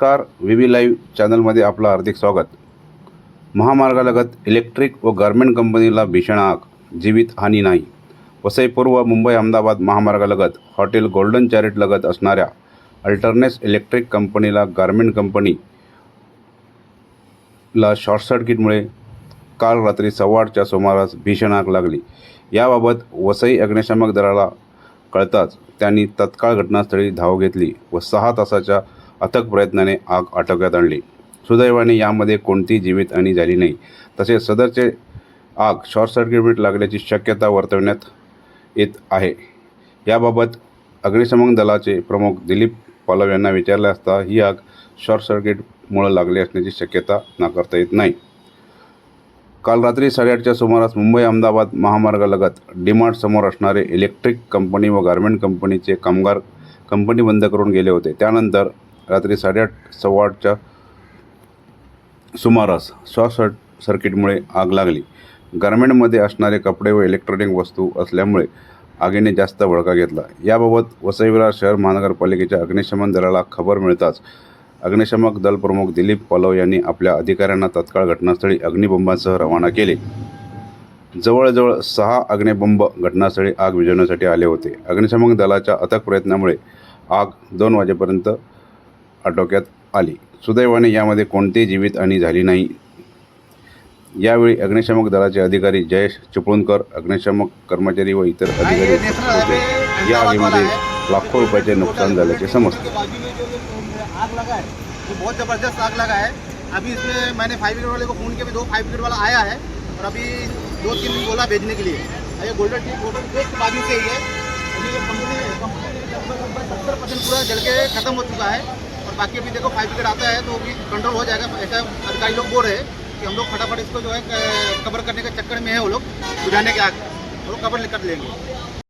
नमस्कार V V live चॅनलमध्ये आपलं हार्दिक स्वागत. महामार्गालगत इलेक्ट्रिक व गारमेंट कंपनीला भीषण आग जीवितहानी नाही. वसई पूर्व मुंबई अहमदाबाद महामार्गालगत हॉटेल गोल्डन चॅरिट लगत असणाऱ्या अल्टरनेस इलेक्ट्रिक कंपनीला गारमेंट कंपनीला शॉर्ट सर्किटमुळे काल रात्री सव्वाआठच्या सुमारास भीषण आग लागली. याबाबत वसई अग्निशामक दलाला कळताच त्यांनी तत्काळ घटनास्थळी धाव घेतली व सहा तासाच्या अथक प्रयत्नाने आग आटोक्यात आणली. सुदैवाने यामध्ये कोणतीही जीवितहानी झाली नाही. तसेच सदरचे आग शॉर्ट सर्किट लागल्याची शक्यता वर्तवण्यात येत आहे. याबाबत अग्निशमन दलाचे प्रमुख दिलीप पालव यांना विचारले असता ही आग शॉर्ट सर्किटमुळे लागली असण्याची शक्यता नाकारता येत नाही. काल रात्री साडेआठच्या सुमारास मुंबई अहमदाबाद महामार्गालगत डीमार्टसमोर असणारे इलेक्ट्रिक कंपनी व गारमेंट कंपनीचे कामगार कंपनी बंद करून गेले होते. त्यानंतर रात्री साडेआठ सव्वा आठच्या सुमारास शॉर्ट सर्किटमुळे आग लागली. गारमेंटमध्ये असणारे कपडे व इलेक्ट्रॉनिक वस्तू असल्यामुळे आगीने जास्त भडका घेतला. याबाबत वसईविरार शहर महानगरपालिकेच्या अग्निशमन दलाला खबर मिळताच अग्निशमक दल प्रमुख दिलीप पलव यांनी आपल्या अधिकाऱ्यांना तत्काळ घटनास्थळी अग्निबंबांसह रवाना केले. जवळजवळ सहा अग्निबंब घटनास्थळी आग विझवण्यासाठी आले होते. अग्निशमक दलाच्या अथक प्रयत्नामुळे आग दोन वाजेपर्यंत आटोक्यात आली सुदैवाने यामध्ये कोणतीही जीवितहानी झाली नाही यावेळी अग्निशामक दलाचे अधिकारी जयेश चिपळूणकर अग्निशामक कर्मचारी व इतर अधिकारी होते या आगीमध्ये लाखो रुपयाचे नुकसान झाल्याचे समजते आग लगा है वो बहुत ज़बरदस्त आग लगा है अभी इसमें मैंने फाइव ब्रिगेड वाले को फ़ोन किया भी दो फाइव ब्रिगेड वाला आया है और अभी दो तीन दिन बोला भेजने के लिए ये गोल्डन टी गोल्डन टेस्ट बाजू से ही है और ये कंपनी कंपनी लगभग लगभग सत्तर परसेंट पूरा जल के खत्म हो चुका है बाकी अभी देखो फाइव ब्रिगेड आता है तो भी कंट्रोल हो जाएगा ऐसा अधिकारी लोग बोल रहे हैं कि हम लोग फटाफट इसको जो है कवर करने के चक्कर में है वो लोग बुझाने के आगे वो लोग कवर कर लेंगे।